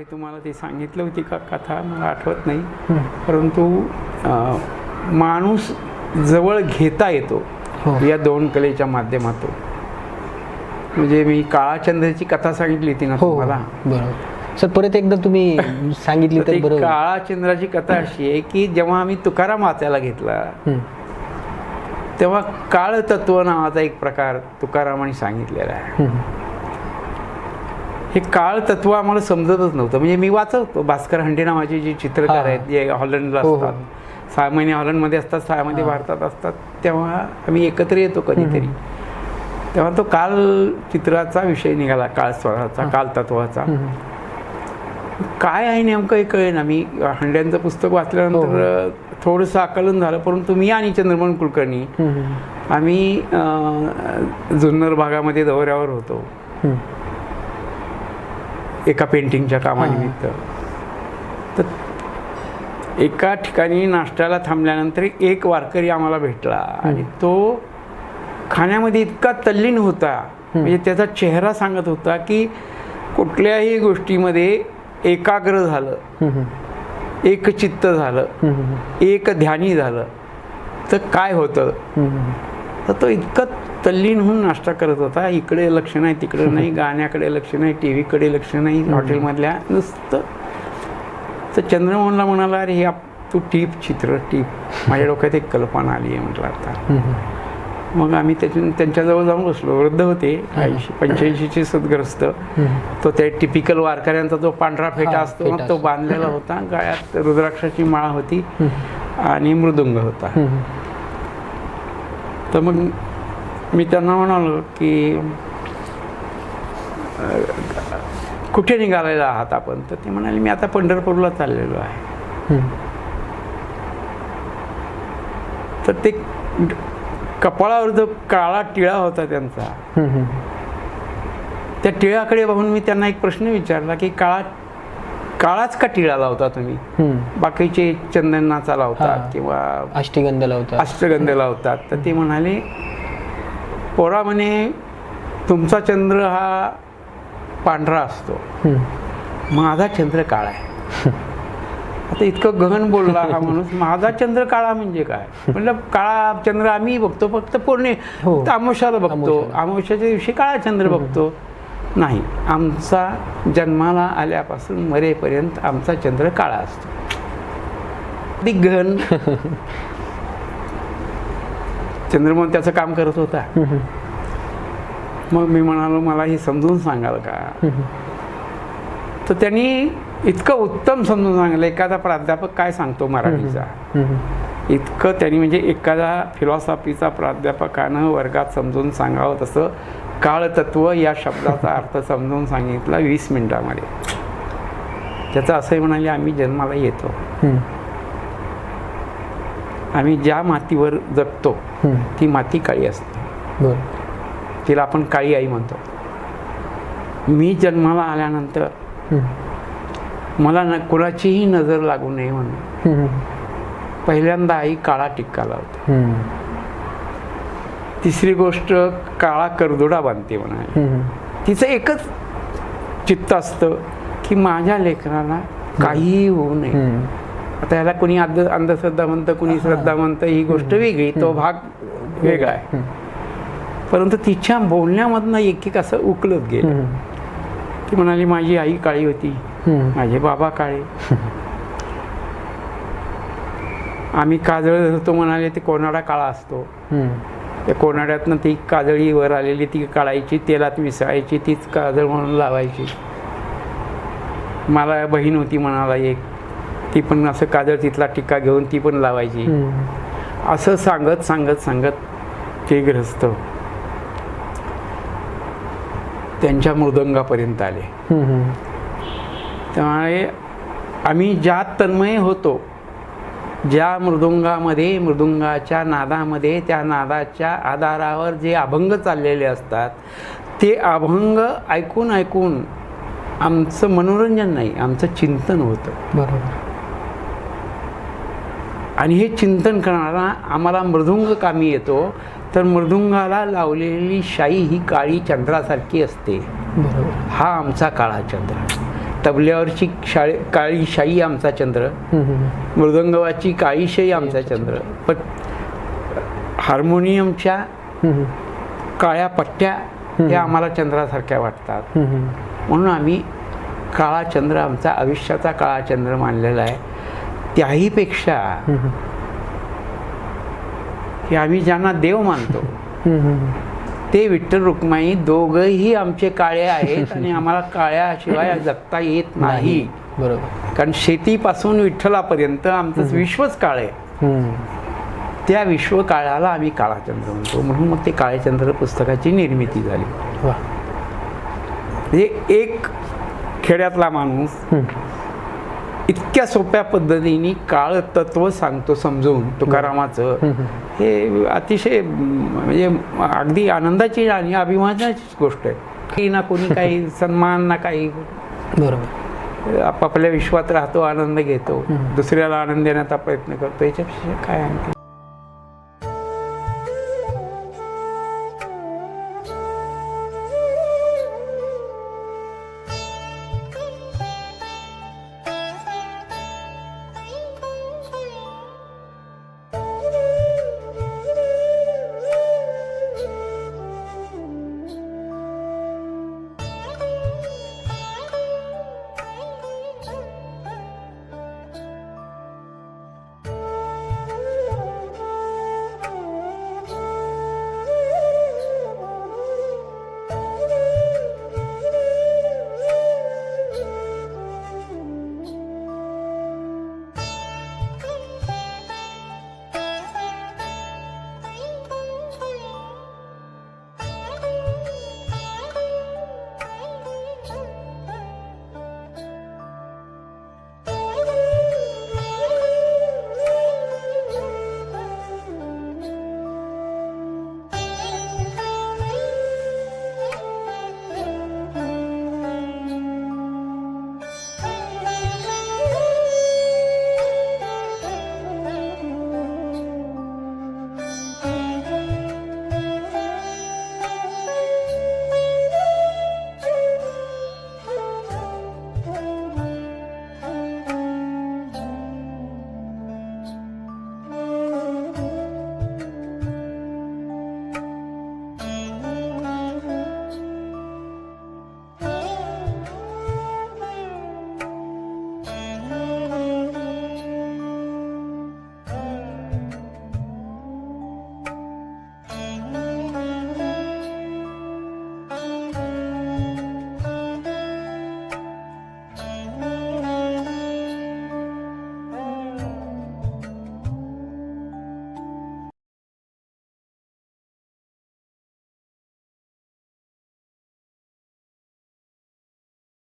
मागे तुम्हाला ती सांगितलं होती का? कथा मला आठवत नाही. परंतु माणूस जवळ घेता येतो हो. या दोन कलेच्या माध्यमातून. म्हणजे मी काळाचंद्राची कथा सांगितली होती ना हो तुम्हाला? बरोबर. सर परत एकदा तुम्ही सांगितली तर बरोबर काळाचंद्राची कथा अशी आहे की जेव्हा आम्ही तुकाराम वाचायला घेतला तेव्हा काळ तत्व नावाचा एक प्रकार तुकारामाने सांगितलेला आहे. हे काळ तत्व आम्हाला समजतच नव्हतं. म्हणजे मी वाचवतो. भास्कर हंडे नावाचे जे चित्रकार हा. आहेत जे हॉलंडला हो, हो. असतात. सहा महिने हॉलंडमध्ये असतात सहा महिने भारतात असतात. तेव्हा आम्ही एकत्र येतो कधीतरी. तेव्हा तो काल चित्राचा विषय निघाला काळ स्वराचा काल तत्वाचा. काय आहे नेमकं हे कळेन. आम्ही हंड्यांचं पुस्तक हो, वाचल्यानंतर थोडंसं आकलन झालं परंतु मी आणि चंद्रमोहन कुलकर्णी आम्ही जुन्नर भागामध्ये दौऱ्यावर होतो. एका पेंटिंगच्या कामानिमित्त. तर एका ठिकाणी नाश्त्याला थांबल्यानंतर एक वारकरी आम्हाला भेटला. आणि तो खाण्यामध्ये इतका तल्लीन होता. म्हणजे त्याचा चेहरा सांगत होता की कुठल्याही गोष्टीमध्ये एकाग्र झालं. एक चित्त झालं. एक ध्यानी झालं. तर काय होतं? तर तो इतका तल्लीन होऊन नाश्ता करत होता. इकडे लक्ष नाही तिकडे नाही गाण्याकडे लक्ष नाही टी व्हीकडे लक्ष नाही हॉटेलमधल्या नुसतं. तर चंद्रमोहनला म्हणाला अरे हे आप- तू टीप चित्र टीप. माझ्या डोक्यात एक कल्पना आली आहे म्हटलं आता. मग आम्ही त्याच्या त्यांच्याजवळ जाऊन बसलो. वृद्ध होते ऐंशी पंच्याऐंशीचे सदग्रस्त. तो त्या टिपिकल वारकऱ्यांचा जो पांढरा फेटा असतो फेटा तो. बांधलेला होता. गळ्यात रुद्राक्षाची माळ होती आणि मृदुंग होता. तर मग मी त्यांना म्हणालो की कुठे निघालेला आहात आपण? तर ते म्हणाले मी आता पंढरपूरला चाललेलो आहे. तर ते कपाळावर जो काळा टिळा होता त्यांचा त्या टिळाकडे पाहून मी त्यांना एक प्रश्न विचारला की काळा काळाच का टिळा लावता तुम्ही? बाकीचे चंदनाचा लावतात. किंवा अष्टीगंध लावतात. अष्टगंध लावतात. तर ते म्हणाले पोरा म्हणे तुमचा चंद्र हा पांढरा असतो. माझा चंद्र काळा आहे. आता इतकं गहन बोलला हा माणूस माझा चंद्र काळा म्हणजे काय? म्हणलं काळा चंद्र आम्ही बघतो फक्त पौर्णे हो. फक्त अमावस्याला बघतो. अमावस्याच्या दिवशी काळा चंद्र बघतो. नाही आमचा जन्माला आल्यापासून मरेपर्यंत आमचा चंद्र काळा असतो. अगदी गहन चंद्रमोहन त्याचं काम करत होता. मग मी म्हणालो मला हे समजून सांगाल का? तर त्यांनी इतकं उत्तम समजून सांगितलं. एखादा प्राध्यापक काय सांगतो मराठीचा? इतकं त्यांनी म्हणजे एखादा फिलॉसॉफीचा प्राध्यापकानं वर्गात समजून सांगावं तसं काळतत्व या शब्दाचा अर्थ समजून सांगितला वीस मिनिटामध्ये. त्याचं असंही म्हणाले आम्ही जन्माला येतो. आम्ही ज्या मातीवर जगतो ती माती काळी असते. तिला आपण काळी आई म्हणतो. मी जन्माला आल्यानंतर मला न कुणाचीही नजर लागू नये म्हणून पहिल्यांदा आई काळा टिक्का लावते. तिसरी गोष्ट काळा करदुडा बांधते म्हणाले. तिचं एकच चित्त असतं की माझ्या लेकराला काहीही होऊ नये. आता याला कोणी अंध अंधश्रद्धा म्हणतं कुणी श्रद्धा म्हणतं ही गोष्ट वेगळी तो भाग वेगळा आहे. परंतु तिच्या बोलण्यामधनं एक एक असं उकलत गेलं. ती म्हणाली माझी आई काळी होती. माझे बाबा काळे. आम्ही काजळ धरतो म्हणाले ते कोणाडा काळा असतो? त्या कोणाड्यातनं ती काजळी वर आलेली ती काढायची तेलात मिसळायची तीच काजळ म्हणून लावायची. मला बहीण होती म्हणाला एक. ती पण असं काजळ तिथला टिक्का घेऊन ती पण लावायची. असं सांगत सांगत सांगत ते ग्रस्त त्यांच्या मृदंगापर्यंत आले. त्यामुळे आम्ही ज्या तन्मय होतो ज्या मृदुंगामध्ये मृदुंगाच्या नादामध्ये त्या नादाच्या आधारावर जे अभंग चाललेले असतात ते अभंग ऐकून ऐकून आमचं मनोरंजन नाही आमचं चिंतन होतं. बरोबर. आणि हे चिंतन करणारा आम्हाला मृदुंग कामी येतो तर मृदुंगाला लावलेली शाई ही काळी चंद्रासारखी असते. बरोबर. हा आमचा काळा चंद्र. तबल्यावरची शाळे काळी शाई आमचा चंद्र. मृदंगवाची काळी शाई आमचा चंद्र. पण हार्मोनियमच्या काळ्या पट्ट्या ह्या आम्हाला चंद्रासारख्या वाटतात. म्हणून आम्ही काळा चंद्र आमचा आयुष्याचा काळा चंद्र मानलेला आहे. त्याहीपेक्षा की आम्ही ज्यांना देव मानतो. ते विठ्ठल रुक्माई दोघंही आमचे काळे आहेत आणि आम्हाला काळ्याशिवाय जगता येत नाही. बरोबर. कारण शेतीपासून विठ्ठलापर्यंत आमचं विश्वच काळ आहे. त्या विश्वकाळाला आम्ही काळाचंद्र म्हणतो. म्हणून मग ते काळेचंद्र पुस्तकाची निर्मिती झाली. म्हणजे एक खेड्यातला माणूस. इतक्या सोप्या पद्धतीने काळ तत्व सांगतो समजवून तुकारामाचं. हे अतिशय म्हणजे अगदी आनंदाची आणि अभिमानाचीच गोष्ट आहे. की ना कोणी काही सन्मान ना काही. बरोबर. आपापल्या विश्वात राहतो आनंद घेतो. दुसऱ्याला आनंद देण्याचा प्रयत्न करतो. याच्यापेक्षा काय आणखी?